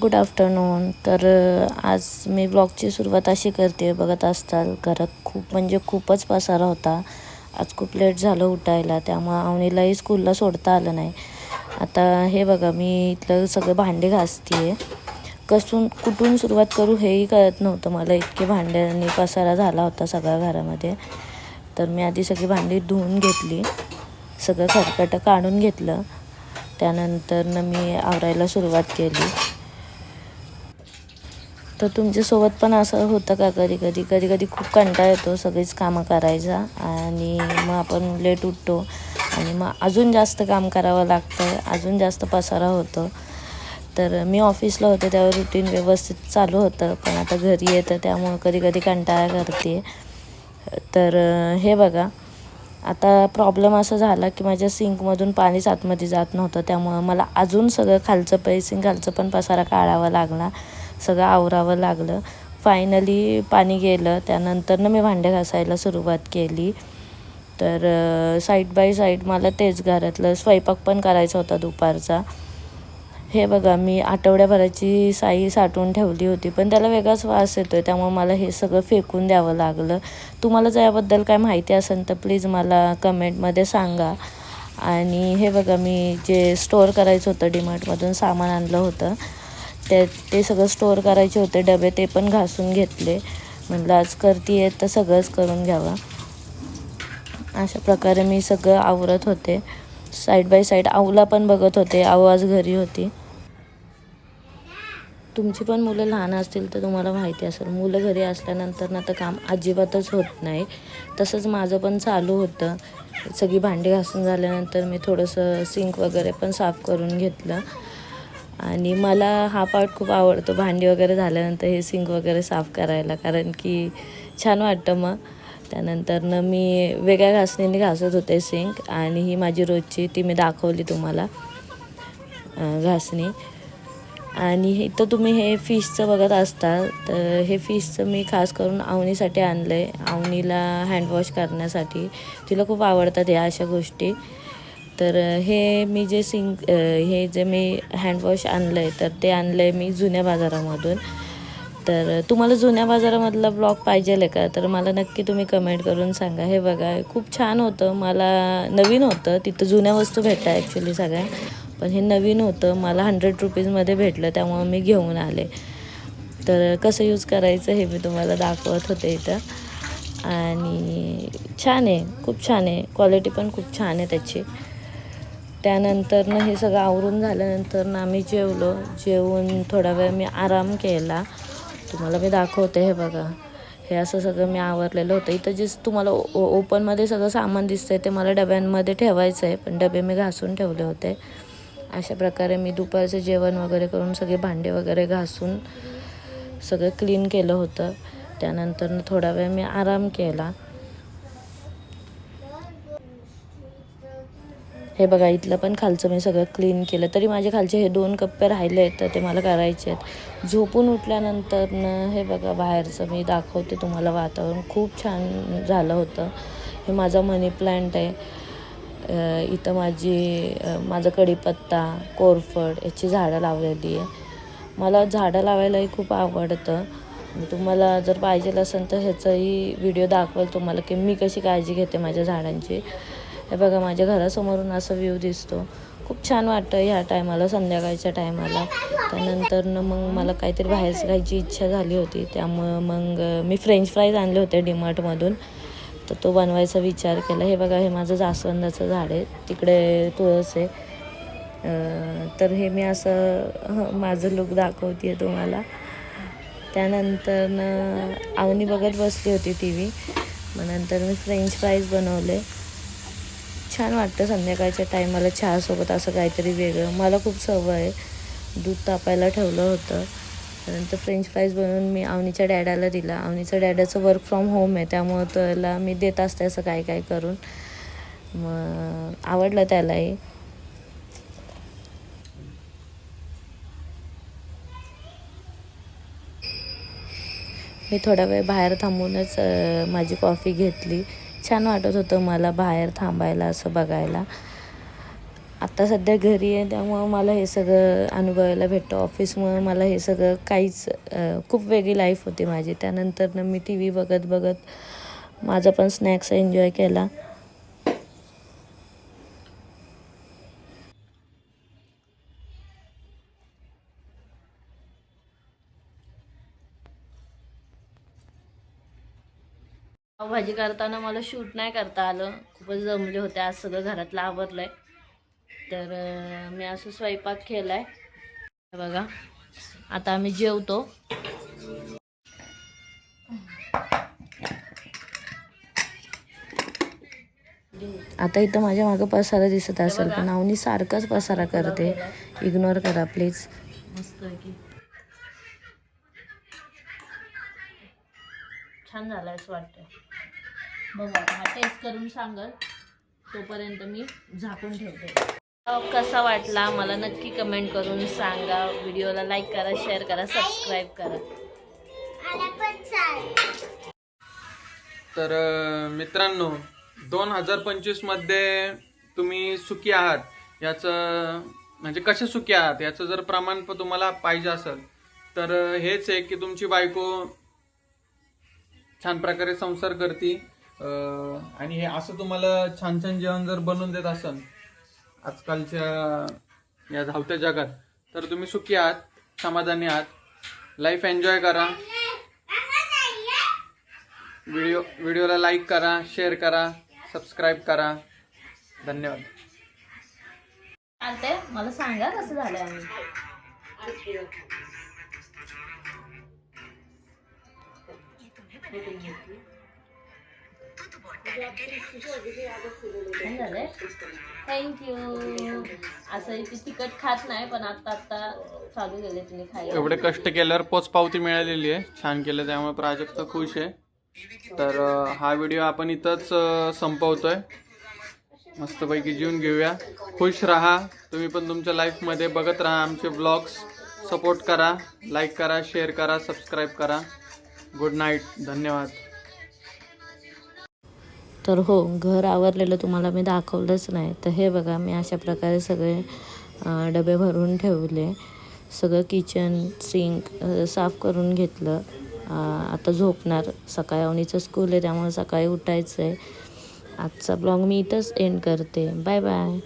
Good afternoon तर आज मी ब्लॉगची सुरुवात अशी करते. बघत असताल घरात खूप म्हणजे खूपच पसारा होता. आज खूप लेट झालं उठायला. त्यामुळं आवणीलाही स्कूलला सोडता आलं नाही. आता हे बघा मी इथलं सगळं भांडे घासते कसून कुठून सुरुवात करू हेही कळत नव्हतं मला. इतके भांड्यांनी पसारा झाला होता सगळ्या घरामध्ये. तर मी आधी सगळी भांडी धुवून घेतली. सगळं खरकटं काढून घेतलं. त्यानंतर मी आवरायला सुरुवात केली. तर तुमच्यासोबत पण असं होतं का कधी कधी? कधी कधी खूप कंटाळा येतो सगळीच कामं करायचा आणि मग आपण लेट उठतो आणि मग अजून जास्त काम करावं लागतं अजून जास्त पसारा होतो. तर मी ऑफिसला होते त्यावर रुटीन व्यवस्थित चालू होतं पण आता घरी येतं त्यामुळं कधी कधी कंटाळा करते. तर हे बघा आता प्रॉब्लेम असं झाला की माझ्या सिंकमधून पाणीच आतमध्ये जात नव्हतं त्यामुळं मला अजून सगळं खालचं पैसिंग खालचं पण पसारा काढावा लागला. सगळं आवरावं लागलं. फायनली पाणी गेलं. त्यानंतरनं मी भांडे घासायला सुरुवात केली. तर साईड बाय साईड मला तेच घरातलं स्वयंपाक पण करायचा होता दुपारचा. हे बघा मी आठवड्याभराची साई साठवून ठेवली होती पण त्याला वेगळाच वास येतो आहे त्यामुळे मला हे सगळं फेकून द्यावं लागलं. तुम्हाला जर याबद्दल काय माहिती असेल तर प्लीज मला कमेंटमध्ये सांगा. आणि हे बघा मी जे स्टोअर करायचं होतं डीमार्टमधून सामान आणलं होतं ते ते सगळं स्टोअर करायचे होते डबे ते पण घासून घेतले. म्हणलं आज करते तर सगळंच करून घ्यावं. अशा प्रकारे मी सगळं आवरत होते. साईड बाय साईड आऊला पण बघत होते आऊ आज घरी होती. तुमची पण मुलं लहान असतील तर तुम्हाला माहिती असेल मुलं घरी असल्यानंतर ना तर काम अजिबातच होत नाही. तसंच माझं पण चालू होतं. सगळी भांडी घासून झाल्यानंतर मी थोडंसं सिंक वगैरे पण साफ करून घेतलं. आणि मला हा पार्ट खूप आवडतो. भांडी वगैरे झाल्यानंतर हे सिंक वगैरे साफ करायला कारण की छान वाटतं मग. त्यानंतरनं मी वेगळ्या घासणीने घासत होते सिंक आणि ही माझी रोजची ती मी दाखवली तुम्हाला घासणी. आणि इथं तुम्ही हे फिशचं बघत असता तर हे फिशचं मी खास करून आवनीसाठी आणलं आहे आवनीला हँडवॉश करण्यासाठी. तिला खूप आवडतात या अशा गोष्टी. तर हे मी जे सिंक हे जे मी हँडवॉश आणलं आहे तर ते आणलं आहे मी जुन्या बाजारामधून. तर तुम्हाला जुन्या बाजारामधला ब्लॉग पाहिजे आहे का? तर मला नक्की तुम्ही कमेंट करून सांगा. हे बघा खूप छान होतं. मला नवीन होतं. तिथं जुन्या वस्तू भेटतात ॲक्च्युली सगळ्या. पण हे नवीन होतं. मला हंड्रेड रुपीजमध्ये भेटलं त्यामुळं मी घेऊन आले. तर कसं यूज करायचं हे मी तुम्हाला दाखवत होते इथं. आणि छान आहे. खूप छान आहे. क्वालिटी पण खूप छान आहे त्याची. त्यानंतरनं हे सगळं आवरून झाल्यानंतर आम्ही जेवलो. जेवून थोडा वेळ मी आराम केला. तुम्हाला मी दाखवते हे बघा. हे असं सगळं मी आवरलेलं होतं. इथं जे तुम्हाला ओ ओपनमध्ये सगळं सामान दिसतंय ते मला डब्यांमध्ये ठेवायचं आहे. पण डबे मी घासून ठेवले होते. अशा प्रकारे मी दुपारचं जेवण वगैरे करून सगळे भांडे वगैरे घासून सगळं क्लीन केलं होतं. त्यानंतर थोडा वेळ मी आराम केला. हे बघा इथलं पण खालचं मी सगळं क्लीन केलं. तरी माझे खालचे हे दोन कप्पे राहिले आहेत तर ते मला करायचे आहेत. झोपून उठल्यानंतरनं हे बघा बाहेरचं मी दाखवते तुम्हाला वातावरण. खूप छान झालं होतं. हे माझा मनी प्लांट आहे. इथं माझी माझा कढीपत्ता कोरफड याची झाडं लावलेली आहे. मला झाडं लावायलाही खूप आवडतं. तुम्हाला जर पाहिजे असेल तर ह्याचाही व्हिडिओ दाखवेल तुम्हाला की मी कशी काळजी घेते माझ्या झाडांची. हे बघा माझ्या घरासमोरून असा व्ह्यू दिसतो. खूप छान वाटतं ह्या टायमाला संध्याकाळच्या टायमाला त्यानंतरनं मग मला काहीतरी बाहेर खायची इच्छा झाली होती. त्यामुळं मग मी फ्रेंच फ्राईज आणले होते डीमार्टमधून तर तो बनवायचा विचार केला. हे बघा हे माझं जास्वंदाचं झाड आहे. तिकडे तुळस आहे. तर हे मी असं माझं लुक दाखवते आहे तुम्हाला. त्यानंतर आवनी बघत बसली होती टी व्ही मग नंतर मी फ्रेंच फ्राईज बनवले. छान वाटतं संध्याकाळच्या टायमाला चहासोबत असं काहीतरी वेगळं. मला खूप सवय आहे. दूध तापायला ठेवलं होतं. त्यानंतर फ्रेंच फ्राईज बनवून मी आवनीच्या डॅडाला दिला. आवनीचं डॅडाचं वर्क फ्रॉम होम आहे. त्यामुळं त्याला मी देत असते असं काय काय करून. मग आवडलं त्यालाही. मी थोडा वेळ बाहेर थांबूनच माझी कॉफी घेतली. छान वाटत होतं मला बाहेर थांबायला असं बघायला. आत्ता सध्या घरी आहे त्यामुळं मला हे सगळं अनुभवायला भेटतं. ऑफिसमुळं मला हे सगळं काहीच खूप वेगळी लाईफ होती माझी. त्यानंतरनं मी टी व्ही बघत बघत माझा पण स्नॅक्स एन्जॉय केला. पावभाजी करताना मला शूट नाही करता आलं. खूपच जमले होते. आज सगळं घरातलं आवरलंय. तर अं, मी असं स्वयंपाक केलाय. हे बघा. आता आम्ही जेवतो. आता इथं माझ्या मागं पसारा दिसत असेल पण अवनी सारखाच पसारा करते. इग्नोर करा प्लीज मस्त आहे की. छान झालाय असं वाटतंय. बघू आता हा टेस्ट करून सांगल. तोपर्यंत मी झाकून ठेवते. कसा वाटला मला नक्की कमेंट करून सांगा. व्हिडिओला लाईक करा शेअर करा सबस्क्राईब करा. तर मित्रांनो दोन हजार पंचवीसमध्ये तुम्ही सुखी आहात. याचं म्हणजे कसे सुखी आहात? याचं जर प्रमाण तुम्हाला पाहिजे असेल तर हेच आहे की तुमची बायको छान प्रकारे संसार करती. आणि हे असं तुम्हाला छान छान जेवण जर बनवून देत असेल आजकालच्या या धावत्या जगात तर तुम्ही सुखी आहात समाधानी आहात. लाईफ एन्जॉय करा. व्हिडिओ व्हिडिओला लाईक करा शेअर करा सबस्क्राईब करा. धन्यवाद. चालतंय मला सांगा कसं झालंय आम्ही झालंय थँक्यू असं इथे तिखट खात नाही पण आता आता चालू खायला. एवढे कष्ट केल्यावर पोच पावती मिळालेली आहे. छान केलं त्यामुळे प्राजक्त खुश आहे. तर हा व्हिडिओ आपण इथंच संपवतोय. मस्तपैकी जीवन घेऊया. खुश राहा. तुम्ही पण तुमच्या लाईफमध्ये बघत राहा आमचे ब्लॉग्स सपोर्ट करा लाईक करा शेअर करा सबस्क्राईब करा. गुड नाईट धन्यवाद. तर हो घर आवरलेलं तुम्हाला मी दाखवलंच नाही. तर हे बघा मी अशा प्रकारे सगळे डबे भरून ठेवले. सगळं किचन सिंक साफ करून घेतलं. आता झोपणार. सकाळी अवनीचं स्कूल आहे त्यामुळे सकाळी उठायचं आहे आजचा ब्लॉग मी इथंच एंड करते. Bye bye